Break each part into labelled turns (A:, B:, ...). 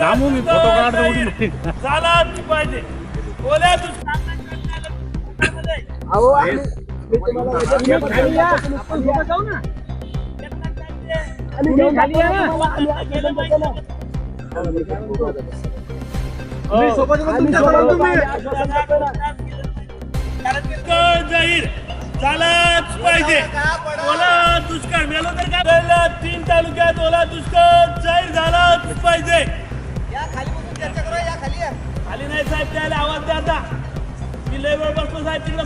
A: दामू मी photo काढतो मारते.
B: झालाच पाहिजे. ओल्या जाहीर. झालाच पाहिजे. ओला दुष्काळ. मेलो तर काय तीन तालुक्यात ओला दुष्काळ. जाहीर झालाच पाहिजे. खाली नाही साहेब त्याला आवाज द्या आता. मी लय वेळ बसलो साहेब तिकडे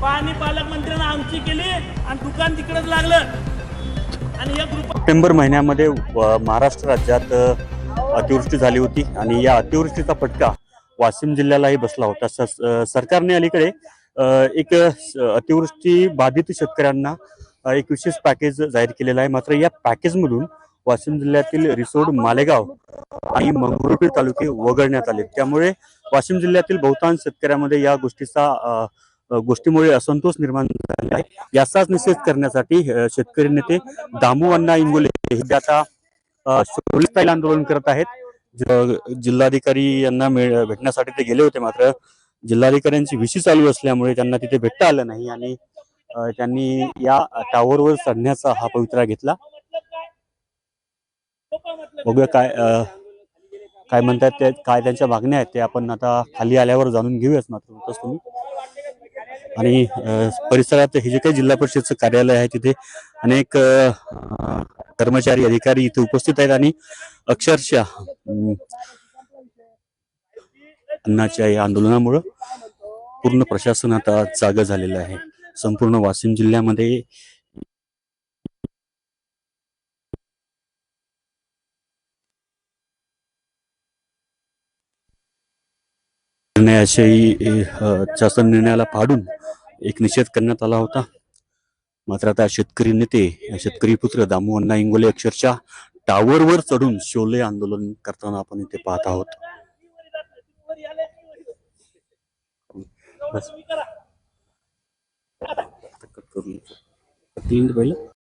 B: पाणी पालकमंत्र्यांना आमची केली आणि दुकान तिकडेच लागलं. आणि एक रुपया
C: सप्टेंबर महिन्यामध्ये महाराष्ट्र राज्यात अतिवृष्टी झाली होती आणि या अतिवृष्टीचा फटका वाशिम जिल्ह्यालाही बसला होता. सरकारने अलीकडे एक अतिवृष्टी बाधित शेतकऱ्यांना एक विशेष पॅकेज जाहीर केलेलं आहे. मात्र या पॅकेजमधून वाशिम जिल्ह्यातील रिसोड मालेगाव आणि मंगरुळपीर तालुके वगळण्यात आले. त्यामुळे वाशिम जिल्ह्यातील बहुतांश शेतकऱ्यामध्ये या गोष्टीचा गोष्टीमुळे असंतोष निर्माण झाला आहे. याचाच निषेध करण्यासाठी शेतकरी नेते दामू अण्णा इंगोले हे आता अ, आंदोलन करत आहेत. जिल्हाधिकारी यांना भेटण्यासाठी ते गेले होते मात्र जिल्हाधिकाऱ्यांची विशी चालू असल्यामुळे त्यांना तिथे भेटता आलं नाही आणि त्यांनी या टावरवर चढण्याचा हा पवित्रा घेतला. बघूया काय काय म्हणतात ते काय त्यांच्या मागण्या आहेत ते आपण आता खाली आल्यावर जाणून घेऊयाच मात्र तुम्ही. आणि परिसरात हे जे काही जिल्हा परिषदचं कार्यालय आहे तिथे अनेक कर्मचारी अधिकारी इथे उपस्थित आहेत आणि अक्षरशः अन्नाच्या या आंदोलनामुळं पूर्ण प्रशासन आता जागं झालेलं आहे. संपूर्ण वाशिम जिल्ह्यामध्ये निर्णयाशी शासन निर्णयाला पाडून एक निषेध करण्यात आला होता. मात्र आता शेतकरी नेते शेतकरी पुत्र दामू अण्णा इंगोले अक्षरशः टावरवर चढून शोले आंदोलन करताना आपण इथे पाहत आहोत. तीन पहिलं